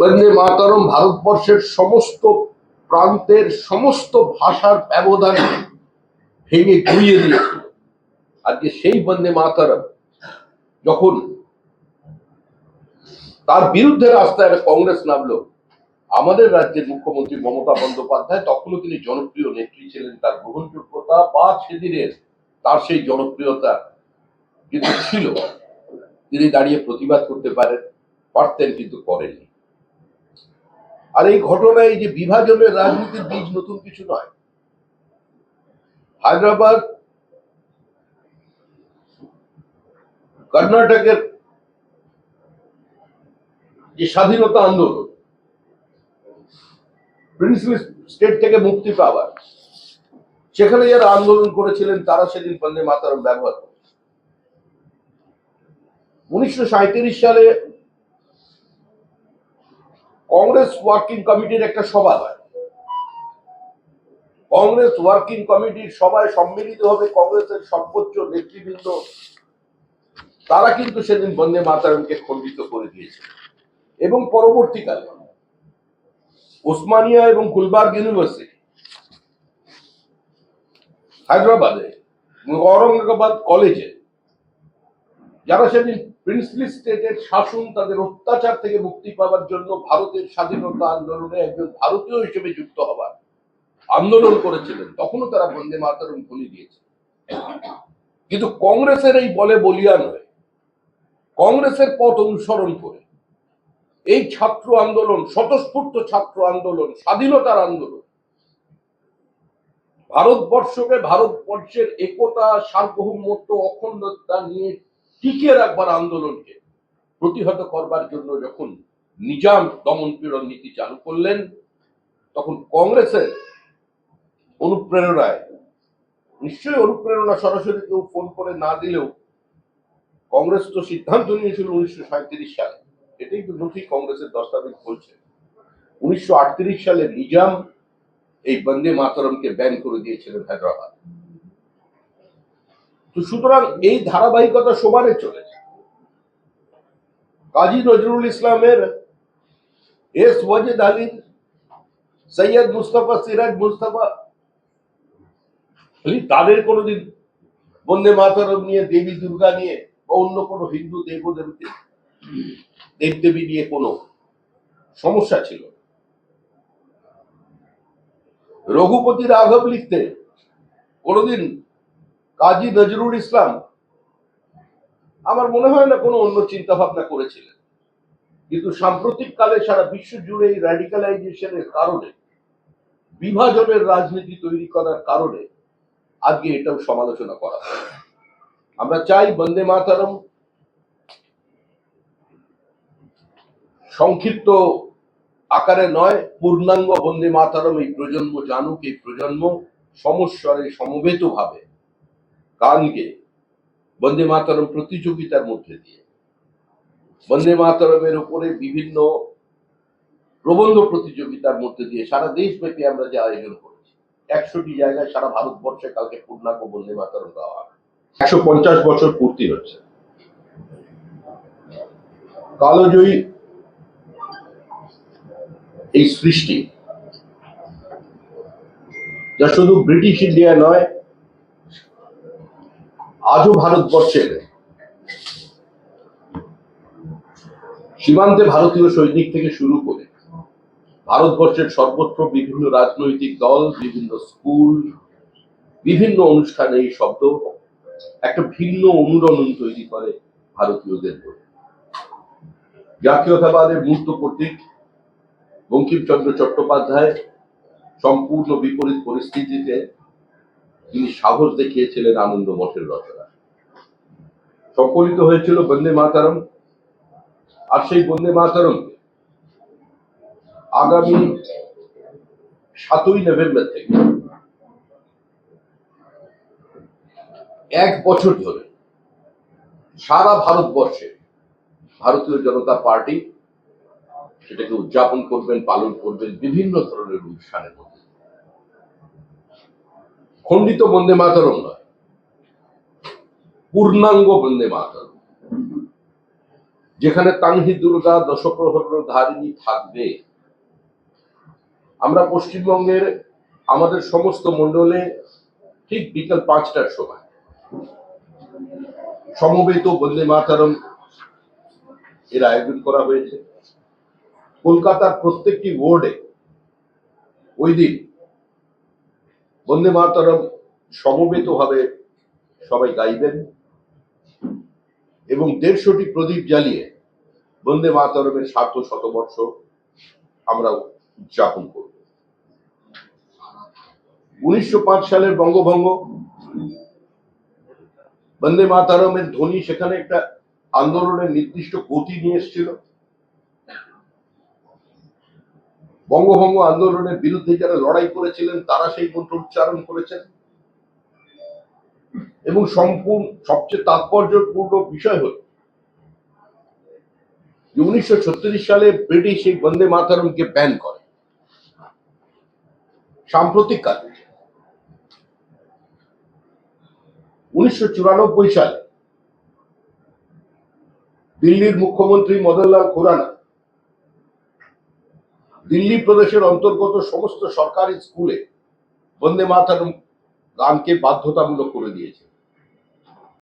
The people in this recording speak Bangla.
বন্দে মাতরম ভারতবর্ষের সমস্ত প্রান্তের সমস্ত ভাষার ব্যবধান ভেঙে গুড়িয়ে দিয়েছিল। আজকে সেই বন্দে মাতরম যখন তার বিরুদ্ধে রাস্তায় কংগ্রেস নামলো, আমাদের রাজ্যের মুখ্যমন্ত্রী মমতা বন্দ্যোপাধ্যায়, তখনও তিনি জনপ্রিয় নেত্রী ছিলেন তার গ্রহণযোগ্যতা বা সেদিনের তার সেই জনপ্রিয়তা কিন্তু ছিল। তিনি দাঁড়িয়ে প্রতিবাদ করতে পারেন, পারতেন কিন্তু করেননি। আর এই ঘটনায় এই যে বিভাজনের রাজনীতির বীজ নতুন কিছু নয়। হায়দ্রাবাদ, কর্ণাটকের যে স্বাধীনতা আন্দোলন প্রিন্সলি স্টেট থেকে মুক্তি পাওয়ার, সেখানে যারা আন্দোলন করেছিলেন, তারা সেদিন বন্দে মাতারম ব্যবহার উনিশশো সালে কংগ্রেস ওয়ার্কিং কমিটির একটা সভা হয়। কংগ্রেস ওয়ার্কিং কমিটির সভায় সম্মিলিত হবে কংগ্রেসের সর্বোচ্চ নেতৃবৃন্দ, তারা কিন্তু সেদিন বন্দে মাতারমকে খণ্ডিত করে দিয়েছে। এবং পরবর্তীকালে ওসমানিয়া এবং গুলবার্গ ইউনিভার্সিটি, হায়দ্রাবাদে ঔরঙ্গাবাদ কলেজে যারা সেদিন প্রিন্সলি স্টেটের শাসন, তাদের অত্যাচার থেকে মুক্তি পাওয়ার জন্য ভারতের স্বাধীনতা আন্দোলনে একজন ভারতীয় হিসেবে যুক্ত হবার আন্দোলন করেছিলেন, তখনও তারা বন্দে মাতারম বলি দিয়েছে। কিন্তু কংগ্রেসের এই বলে বলিয়ান হয়ে কংগ্রেসের পথ অনুসরণ করে। এই ছাত্র আন্দোলন, স্বতঃস্ফূর্ত ছাত্র আন্দোলন, স্বাধীনতার আন্দোলন, ভারতবর্ষকে ভারতবর্ষের একতা, সার্বভৌমত্ব, অখণ্ডতা নিয়ে টিকিয়ে রাখবার আন্দোলনকে প্রতিহত করবার জন্য যখন নিজাম দমন পীড়ন নীতি চালু করলেন, তখন কংগ্রেসের অনুপ্রেরণায়, নিশ্চয়ই অনুপ্রেরণা সরাসরি কেউ ফোন করে না দিলেও কংগ্রেস তো সিদ্ধান্ত নিয়েছিল উনিশশো সাঁত্রিশ সালে। এটাই তো নথি কংগ্রেসের দস্তাবেজ বলছে। উনিশশো আটত্রিশ সালে নিজাম এই বন্দে মাতরমকে ব্যান করে দিয়েছিলেন হায়দ্রাবাদ। তো সুতরাং এই ধারাবাহিকতা সমানে চলেছে। কাজী নজরুল ইসলামের এস ওয়াজেদ আলীর, সৈয়দ মুস্তফা সিরাজ মুস্তফা তাদের কোনোদিন বন্দে মাতরম নিয়ে, দেবী দুর্গা নিয়ে বা অন্য কোনো হিন্দু দেবদেবী দেবদেবী নিয়ে কোনো সমস্যা ছিল রঘুপতি রাঘব লিখতে কোনোদিন কাজী নজরুল ইসলাম আমার মনে হয় না কোনো অন্য চিন্তা ভাবনা করেছিলেন। কিন্তু সাম্প্রতিক কালে সারা বিশ্ব জুড়ে এই র্যাডিকালাইজেশনের কারণে, বিভাজনের রাজনীতি তৈরি করার কারণে আজকে এটাও সমালোচনা করা আমরা চাই বন্দে মাতারম, সংক্ষিপ্ত আকারে নয়, পূর্ণাঙ্গ বন্দে মাতারম এই প্রজন্ম জানুক, এই প্রজন্ম সমস্বরে সমবেত গানকে বন্দে মাতরম প্রতিযোগিতার মধ্যে দিয়ে। বন্দে মাতরমের উপরে বিভিন্ন প্রবন্ধ প্রতিযোগিতার মধ্যে দিয়ে সারা দেশব্যাপী আমরা যে আয়োজন করেছি। একশোটি জায়গায় সারা ভারতবর্ষে কালকে পূর্ণাঙ্গ বন্দে মাতারম গাওয়া একশো পঞ্চাশ বছর পূর্তি হচ্ছে। কালোজয়ী এই সৃষ্টি যা শুধু ব্রিটিশ ইন্ডিয়া নয় আজও ভারতবর্ষের সীমান্তে ভারতীয় সৈনিক থেকে শুরু করে ভারতবর্ষের সর্বত্র বিভিন্ন রাজনৈতিক দল, বিভিন্ন স্কুল, বিভিন্ন অনুষ্ঠানে এই শব্দ একটা ভিন্ন অনুরণন তৈরি করে ভারতীয়দের জাতীয়তাবাদের মূর্ত প্রতীক বঙ্কিমচন্দ্র চট্টোপাধ্যায় সম্পূর্ণ বিপরীত পরিস্থিতিতে তিনি সাহস দেখিয়েছিলেন আনন্দ মঠের রচনা সংকলিত হয়েছিল বন্দে মাতারম। আর সেই বন্দে মাতারমকে আগামী সাতই নভেম্বর থেকে এক বছর ধরে সারা ভারতবর্ষে ভারতীয় জনতা পার্টি সেটাকে উদযাপন করবেন, পালন করবেন, বিভিন্ন ধরনের অনুষ্ঠানের মধ্যে। খণ্ডিত বন্দে মাতরম নয়। পূর্ণাঙ্গ বন্দে মাতরম। যেখানে তানহি দুর্গা, দশপ্রহর ধারিণী থাকবে। আমরা পশ্চিমবঙ্গের আমাদের সমস্ত মণ্ডলে ঠিক বিকাল পাঁচটার সময় সমবেত বন্দে মাতারম এর আয়োজন করা হয়েছে। কলকাতার প্রত্যেকটি ওয়ার্ডে ওই দিন বন্দে মাতারম সমবেতভাবে সবাই গাইবেন। এবং দেড়শোটি প্রদীপ জ্বালিয়ে বন্দে মাতারমের সার্ধ শতবর্ষ আমরা উদযাপন করব। উনিশশো পাঁচ সালের বঙ্গভঙ্গ, বন্দে মাতারমের ধ্বনি সেখানে একটা আন্দোলনের নির্দিষ্ট গতি নিয়ে এসেছিল। বঙ্গভঙ্গ আন্দোলনের বিরুদ্ধে যারা লড়াই করেছিলেন, তারা সেই মন্ত্র উচ্চারণ করেছেন। এবং সম্পূর্ণ, সবচেয়ে তাৎপর্যপূর্ণ বিষয় হল উনিশশো সালে ব্রিটিশ এই বন্দে মাতারমকে ব্যান করে। সাম্প্রতিক কালে উনিশশো সালে দিল্লির মুখ্যমন্ত্রী মদনলাল খুরানা দিল্লি প্রদেশের অন্তর্গত সমস্ত সরকারি স্কুলে বন্দে মাতারম গানকে বাধ্যতামূলক করে দিয়েছে।